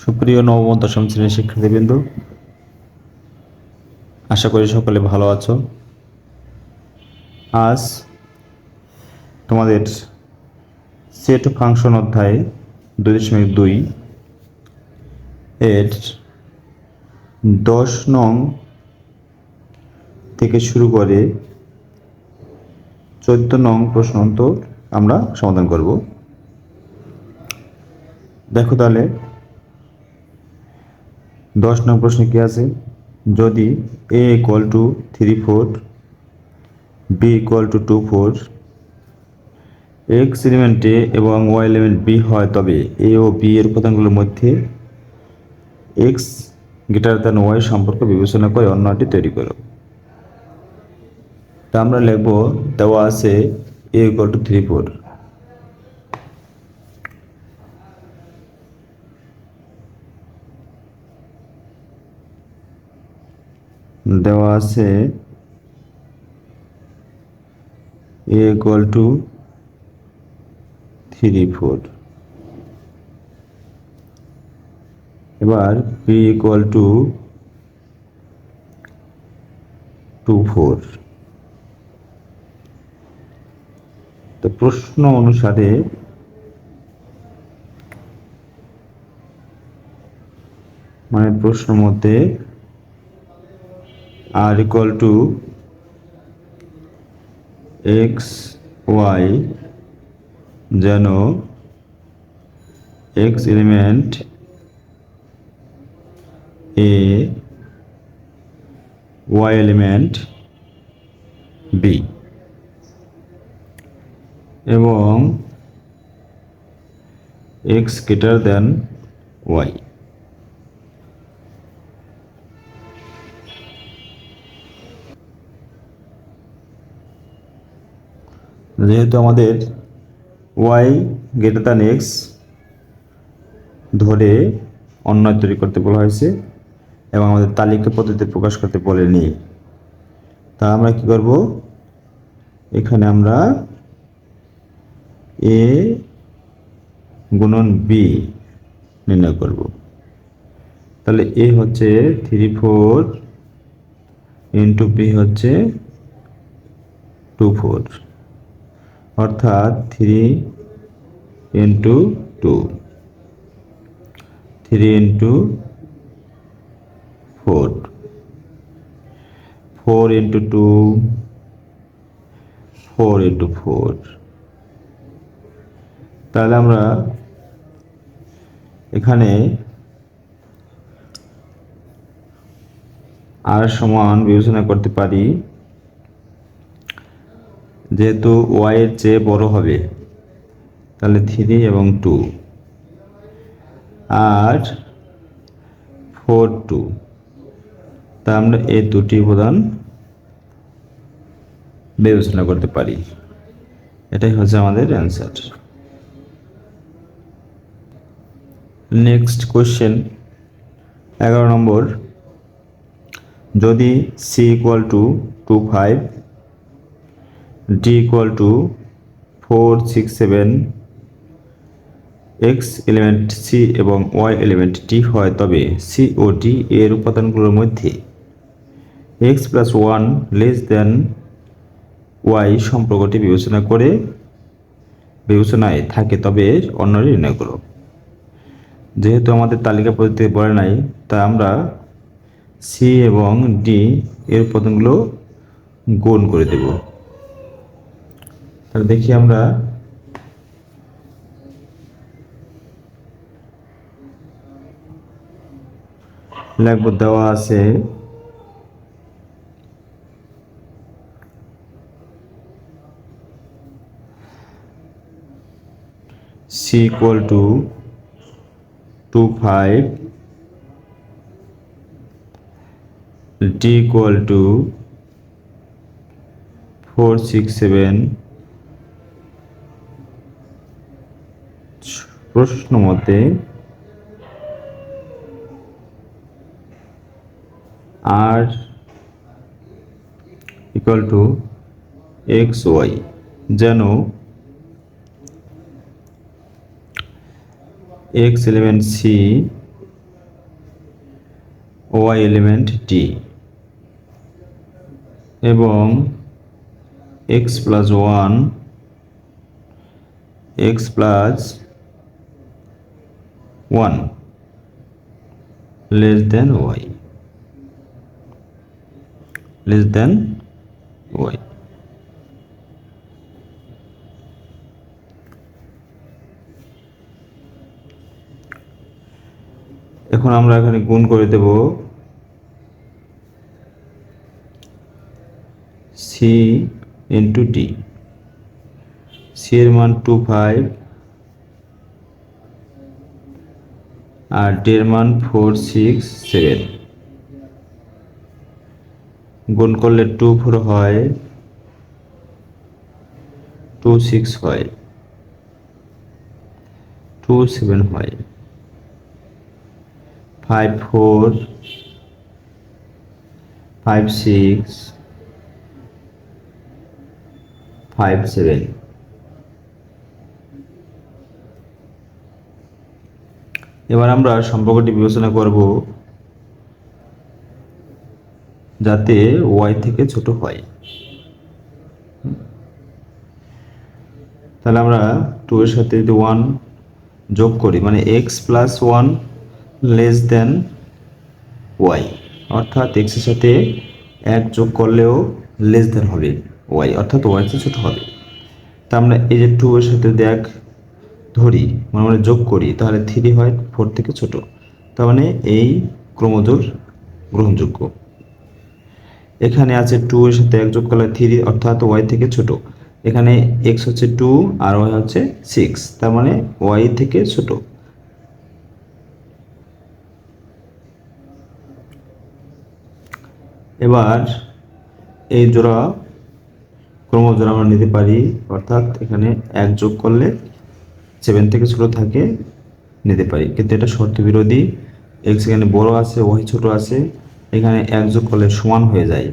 সুপ্রিয় নবম, দশম শ্রেণির শিক্ষার্থীবৃন্দ, আশা করি সকলে ভালো আছো। আজ তোমাদের সেট ফাংশন অধ্যায় দুই দশমিক দুই এর দশ নং থেকে শুরু করে চোদ্দ নং প্রশ্ন আমরা সমাধান করব। দেখো তাহলে দশ নং প্রশ্নে কি আছে? যদি A equal to three four B equal to two four X element A এবং ওয়াই এলিমেন্ট বি হয়, তবে এ ও বি এর উপাদানগুলোর মধ্যে এক্স গ্রেটার দ্যান ওয়াই সম্পর্ক বিবেচনা করে অন্যটি তৈরি করো। তা আমরা লিখব, দেওয়া আছে A equal to three four দেওয়া আছে A equal to three four এবার P equal to two four তো প্রশ্ন অনুসারে মানে প্রশ্ন মতে R equal to X Y যেন X element A Y element B এবং এক্স গ্রেটার দেন ওয়াই যেহেতু আমাদের ওয়াই গ্রেটার দ্যান এক্স ধরে অন্যয় তৈরি করতে বলা হয়েছে এবং আমাদের তালিকা পদ্ধতিতে প্রকাশ করতে বলেনি। তা আমরা কি করব? এখানে আমরা এ গুণন বি নির্ণয় করব। তাহলে এ হচ্ছে থ্রি ফোর ইন্টু বি হচ্ছে টু ফোর অর্থাৎ three into two three into four four into two four into four তাহলে আমরা এখানে আর সমান বিবেচনা করতে পারি যেহেতু ওয়াই এর চেয়ে বড় হবে, তাহলে থ্রি এবং টু। আর ফোর টু। তা আমরা এই দুটি উপাদান বিবেচনা করতে পারি। এটাই হচ্ছে আমাদের অ্যান্সার নেক্সট কোয়েশ্চেন এগারো নম্বর। যদি C equal to two five D equal to four six seven X element C এবং ওয়াই এলিমেন্ট ডি হয় তবে সি ও ডি এর উপাদানগুলোর মধ্যে X plus one less than Y সম্পর্কটি বিবেচনা করে বিবেচনায় থাকে তবে অন্যটি নির্ণয় করো। যেহেতু আমাদের তালিকা পদ্ধতিতে বলে নাই, তাই আমরা সি এবং ডি এর উপাদানগুলো গুণ করে দেব। তাহলে দেখি আমরা লাগবে, দেওয়া আছে। C equal to two five D equal to four six seven প্রশ্ন মতে R equal to X Y যেন X element C Y element টি এবং X plus one X plus one less than Y less than Y এখন আমরা এখানে গুণ করে দেব সি ইন্টু ডি সি এর মান টু ফাইভ আর ডি এর মান ফোর সিক্স সেভেন। গুণ করলে টু ফোর হয়, টু সিক্স হয়, টু সেভেন হয়। Five four, five six, five seven. এবার আমরা সম্পর্কটি বিবেচনা করব যাতে ওয়াই থেকে ছোট হয়। তাহলে আমরা টু এর সাথে যদি ওয়ান যোগ করি মানে X plus one less than Y অর্থাৎ এক্সের সাথে এক যোগ করলেও লেস দেন হবে ওয়াই অর্থাৎ ওয়াই ছোটো হবে। তা আমরা এই যে টু এর সাথে দেখ ধরি মানে আমরা যোগ করি, তাহলে থ্রি হয় ফোর থেকে ছোট। তার মানে এই ক্রমজোর গ্রহণযোগ্য। এখানে আছে টু এর সাথে এক যোগ করলে থ্রি অর্থাৎ ওয়াই থেকে ছোট। এখানে এক্স হচ্ছে টু আর ওয়াই হচ্ছে সিক্স, তার মানে ওয়াই থেকে ছোট। এবার এই জোড়া ক্রমজোড়া আমরা নিতে পারি, অর্থাৎ এখানে এক যোগ করলে সেভেন থেকে ছোট থাকে, নিতে পারি। কিন্তু এটা শর্ত বিরোধী। এক্স এখানে বড় আছে ওয়াই ছোট আছে, এখানে এক যোগ করলে সমান হয়ে যায়।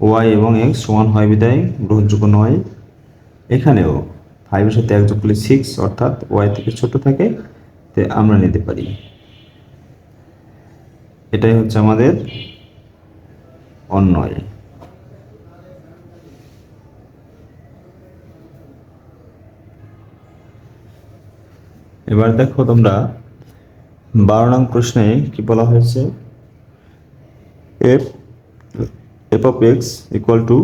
ওয়াই এবং এক্স সমান হয় বিদায়, গ্রহণযোগ্য নয়। এখানেও ফাইভের সাথে এক যোগ করলে সিক্স অর্থাৎ ওয়াই থেকে ছোট থাকে, তে আমরা নিতে পারি। এটাই হচ্ছে আমাদের অন্যয় এবার দেখো তোমরা বারো নং প্রশ্নে কি বলা হয়েছে? F F of X equal to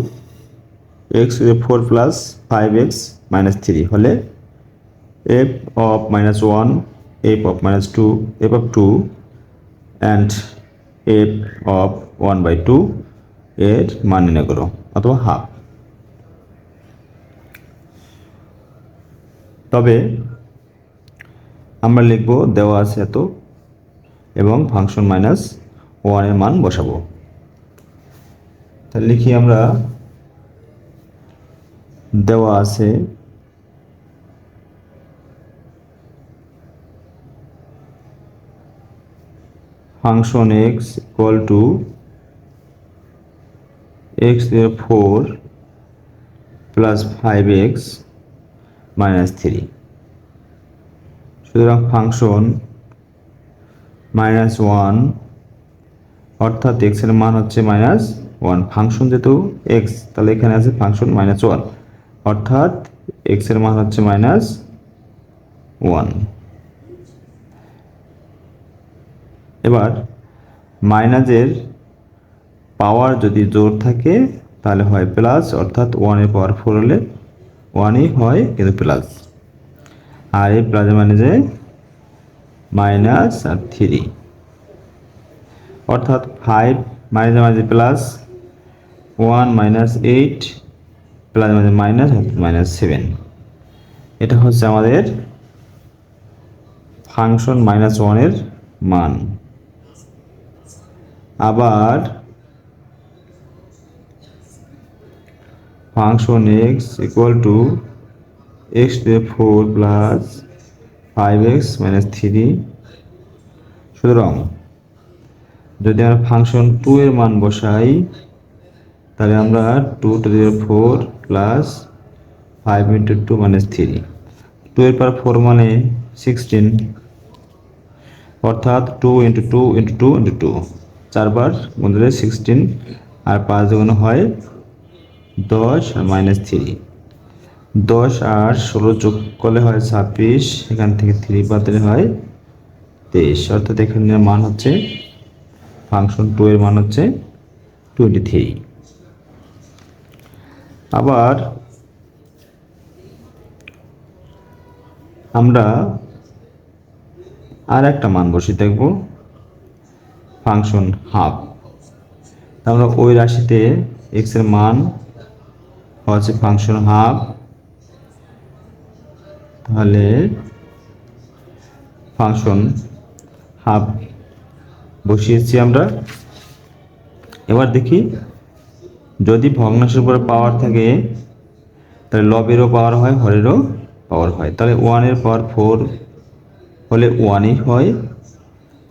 X four plus five X minus three হলে F of minus one F of minus two F of two and F of one by two এর মান নির্ণয় করো অথবা হাফ তবে আমরা লিখব দেওয়া আছে এত এবং ফাংশন মাইনাস ওয়ানের মান বসাবো। তাহলে লিখি আমরা দেওয়া আছে function X equal to X four plus five X minus three সুতরাং ফাংশন মাইনাস ওয়ান, অর্থাৎ এক্সের মান হচ্ছে মাইনাস ওয়ান। ফাংশন যেহেতু এক্স তাহলে এখানে আছে ফাংশন মাইনাস ওয়ান। অর্থাৎ এক্সের মান হচ্ছে মাইনাস ওয়ান। এবার মাইনাসের পাওয়ার যদি জোর থাকে, তাহলে হয় প্লাস, অর্থাৎ ওয়ানের পাওয়ার ফোর হলে ওয়ানই হয় কিন্তু প্লাস। আর এই প্লাসের মানে যে মাইনাস আর থ্রি অর্থাৎ ফাইভ মাইনাস মাঝে plus one minus eight plus মাঝে মাইনাস মাইনাস সেভেন এটা হচ্ছে আমাদের ফাংশন মাইনাস ওয়ানের মান। আবার function X equal to X two four plus five X minus three সুতরাং যদি আমরা ফাংশন টু এর মান বসাই, তাহলে আমরা two two the four plus five into two minus three two এর পর ফোর মানে সিক্সটিন অর্থাৎ two into two into two into two চারবার গুণ সিক্সটিন আর পাঁচ গুণ হয় দশ আর মাইনাস থ্রি দশ আর ষোলো যোগ করলে হয় ছাব্বিশ, এখান থেকে থ্রি বাদ দিলে হয় তেইশ। অর্থাৎ এখানে মান হচ্ছে ফাংশন টু এর মান হচ্ছে টোয়েন্টি থ্রি আবার আমরা আর একটা মান বসে দেখব ফাংশন হাফ আমরা ওই রাশিতে এক্সের মান হচ্ছে ফাংশন হাফ তাহলে ফাংশন হাফ বসিয়েছি আমরা। এবার দেখি, যদি ভগ্নাংশের উপরে পাওয়ার থাকে, তাহলে লবেরও পাওয়ার হয় হরেরও পাওয়ার হয়। তাহলে ওয়ানের পাওয়ার ফোর হলে ওয়ানই হয়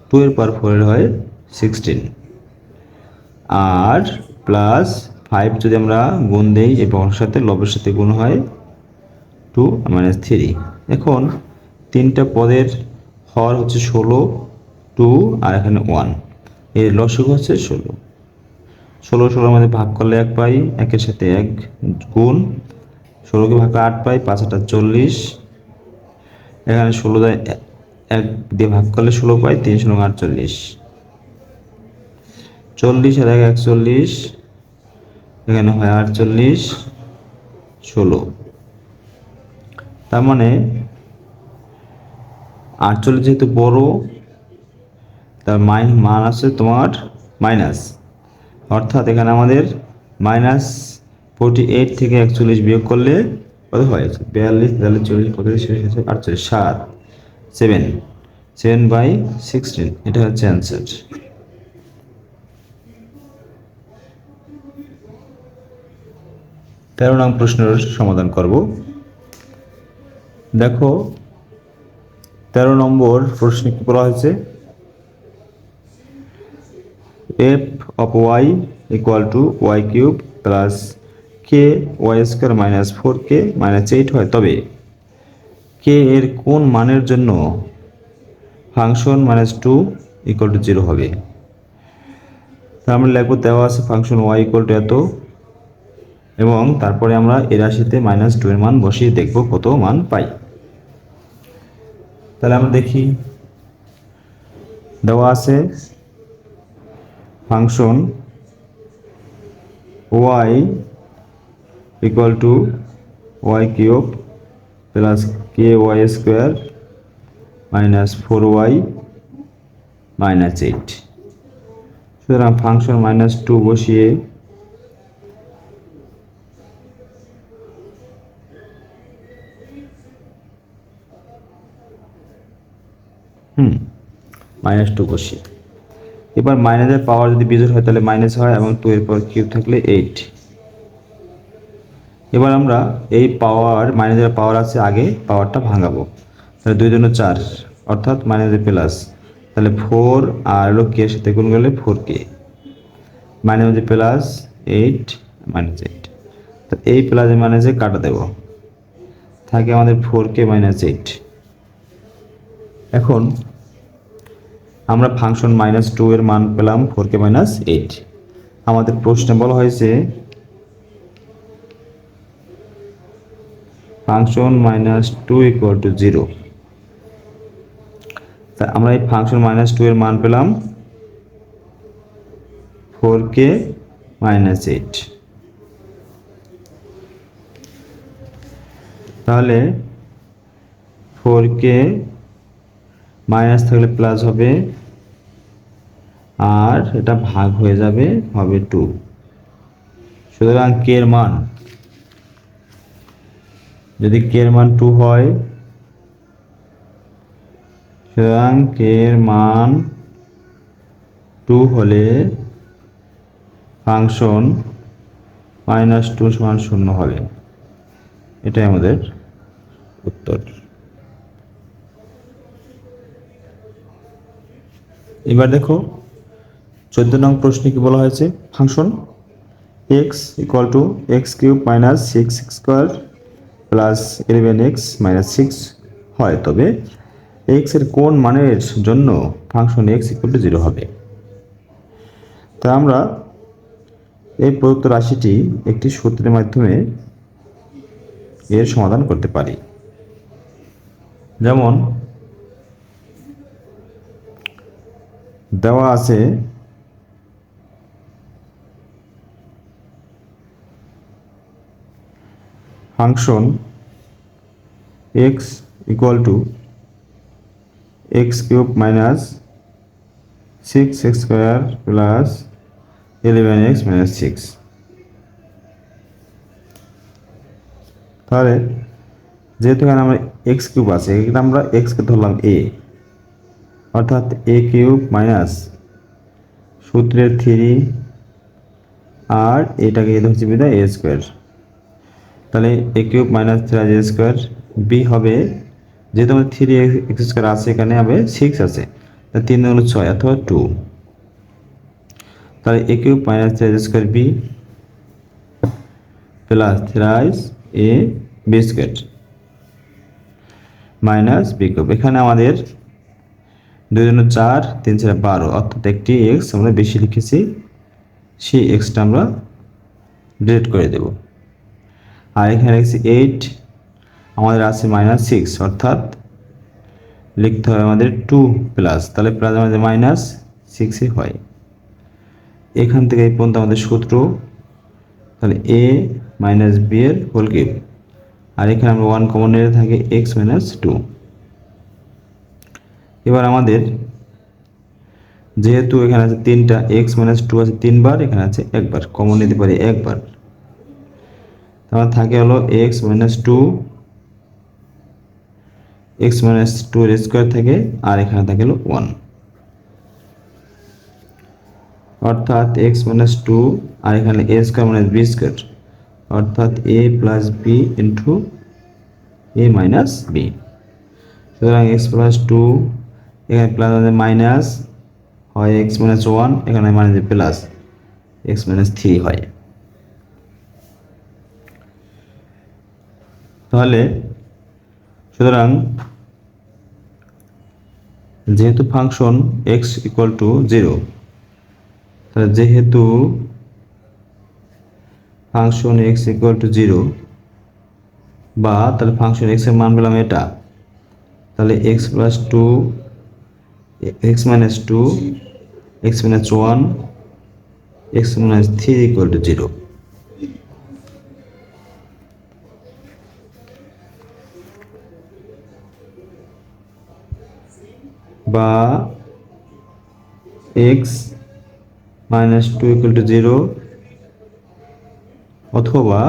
টু এর পাওয়ার ফোরের হয় সিক্সটিন আর প্লাস ফাইভ যদি আমরা গুণ দেই এবং সাথে লবের সাথে গুণ হয় টু মাইনাস থ্রি এখন তিনটা পদের হর হচ্ছে ষোলো টু আর এখানে ওয়ানের লসক হচ্ছে ষোলো। ষোলো ষোলোর মধ্যে ভাগ করলে এক পাই, একের সাথে এক গুণ। ষোলোকে ভাগ আট পাই, পাঁচ আটা চল্লিশ। এখানে ষোলো দেয় এক দিয়ে ভাগ করলে ষোলো পাই, তিন ষোলো আটচল্লিশ চল্লিশ আর এক, একচল্লিশ। এখানে হয় আটচল্লিশ। ষোলো। তার মানে আটচল্লিশ যেহেতু বড়, তার মাইন, মান আছে তোমার মাইনাস। অর্থাৎ এখানে আমাদের মাইনাস ফোরটি এইট থেকে একচল্লিশ বিয়োগ করলে কত হয়? বিয়াল্লিশ তেতাল্লিশ চল্লিশ, পঁয়তাল্লিশ ছেচল্লিশ আটচল্লিশ, সাত সেভেন সেভেন বাই সিক্সটিন এটা হচ্ছে অ্যান্সার তেরো নং প্রশ্নের সমাধান করব। দেখো, তেরো নম্বর প্রশ্নে কি বলা হয়েছে? F of Y equal to Y cube plus K Y square minus four K minus eight হয়। তবে কে এর কোন মানের জন্য function minus two equal to zero হবে? তার আমরা লিখব দেওয়া আছে ফাংশন ওয়াই ইকুয়াল টু এত এবং তারপরে আমরা এ রাশিতে মাইনাস টু এর মান বসিয়ে দেখব কত মান পাই। তাহলে আমরা দেখি। দেওয়া আছে function Y equal to Y cube plus K Y square minus four Y minus eight সুতরাং ফাংশন মাইনাস টু বসিয়ে মাইনাস টু বসিয়ে। এবার মাইনাসের পাওয়ার যদি বিজোড় হয়, তাহলে মাইনাস হয় এবং টু এর পাওয়ার কিউব থাকলে এইট এবার আমরা এই পাওয়ার মাইনাসের পাওয়ার আছে আগে পাওয়ারটা ভাঙাবো। তাহলে দুই জন্য চার, অর্থাৎ মাইনাসের প্লাস তাহলে ফোর আর হলো কে সাথে গুণ করলে ফোর কে মাইনাসে প্লাস এইট মাইনাস এইট তো এই প্লাসে মাইনাসে কাটা দেব। থাকে আমাদের ফোর কে মাইনাস এইট এখন আমরা ফাংশন মাইনাস টু এর মান পেলাম ফোর কে মাইনাস এইট আমাদের প্রশ্নে বলা হয়েছে function minus two equal to zero তা আমরা এই ফাংশন মাইনাস টু এর মান পেলাম ফোর কে মাইনাস এইট তাহলে ফোর কে মাইনাস থাকলে প্লাস হবে আর এটা ভাগ হয়ে যাবে হবে টু। সুতরাং কে এর মান, যদি কে এর মান টু হয়, সুতরাং কে এর মান টু হলে ফাংশন মাইনাস টু সমান শূন্য হবে। এটাই আমাদের উত্তর। এবার দেখো, চোদ্দ নং প্রশ্নে কি বলা হয়েছে? Function X equal to X cube minus six square plus eleven X minus six হয়। তবে এক্সের কোন মানের জন্য function X equal to zero হবে? তা আমরা এই প্রদত্ত রাশিটি একটি সূত্রের মাধ্যমে এর সমাধান করতে পারি। যেমন দেওয়া আছে। Function X equal to X cube minus six X square plus eleven X minus six তাহলে যেহেতু এখানে আমরা এক্স কিউব আছে, এখানে আমরা এক্সকে ধরলাম এ অর্থাৎ এ কিউব মাইনাস সূত্রের থ্রি আর এটাকে ধরছি বিদায় এ স্কোয়ার। তাহলে A cube minus three A square B হবে, যেহেতু আমাদের থ্রি এক্স স্কোয়ার আছে, এখানে হবে সিক্স আছে, তাহলে তিন হলো ছয় অথবা টু। তাহলে A cube minus three square B plus thrice A B square minus B cube. এখানে আমাদের দুই জন্য চার তিন চার বারো। অর্থাৎ একটি এক্স আমরা বেশি লিখেছি, সেই এক্সটা আমরা ডিলিট করে দেব। আর এখানে লিখছি এইট আমাদের আছে মাইনাস সিক্স অর্থাৎ লিখতে হবে আমাদের টু প্লাস তাহলে প্লাস আমাদের মাইনাস সিক্সই হয়। এখান থেকে এই পর্যন্ত আমাদের সূত্র, তাহলে এ মাইনাস বি এর হোল কিউব আর এখানে আমরা ওয়ান কমন নিয়ে থাকে এক্স মাইনাস টু এবার আমাদের, যেহেতু এখানে আছে তিনটা এক্স মাইনাস টু আছে তিনবার, এখানে আছে একবার কমন নিতে পারি একবার। তাহলে থাকে হলো X minus two X minus two এর স্কোয়ার থাকে, আর এখানে থাকে হলো ওয়ান অর্থাৎ এক্স মাইনাস টু আর এখানে A square minus B square অর্থাৎ A plus B into A minus B সুতরাং এক্স প্লাস টু এখানে প্লাস আছে মাইনাস হয় এক্স মাইনাস ওয়ান এখানে minus plus X minus three হয়। তাহলে সুতরাং যেহেতু function X equal to zero তাহলে যেহেতু function X equal to zero বা তাহলে ফাংশন এক্সের মান পেলাম এটা, তাহলে X plus two X minus two X minus one X minus three equal to zero বা X minus two equal to zero অথবা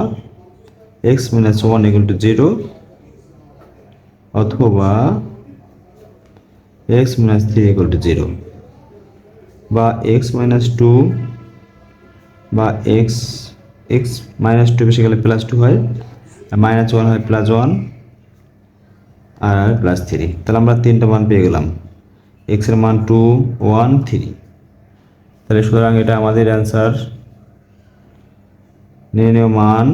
X minus one equal to zero অথবা X minus three equal to zero বা x minus two বা x x minus two বেশি গেলে plus two হয়, আর minus one হয় প্লাস ওয়ান আর প্লাস থ্রি তাহলে আমরা তিনটা মান পেয়ে গেলাম। এক্সের মান টু ওয়ান থ্রি তাহলে সুতরাং এটা আমাদের অ্যান্সার নির্ণয় মান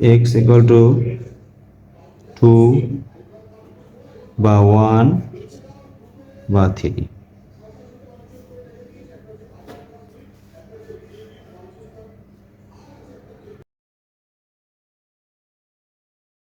এক্স ইকুয়াল টু টু বা ওয়ান বা থ্রি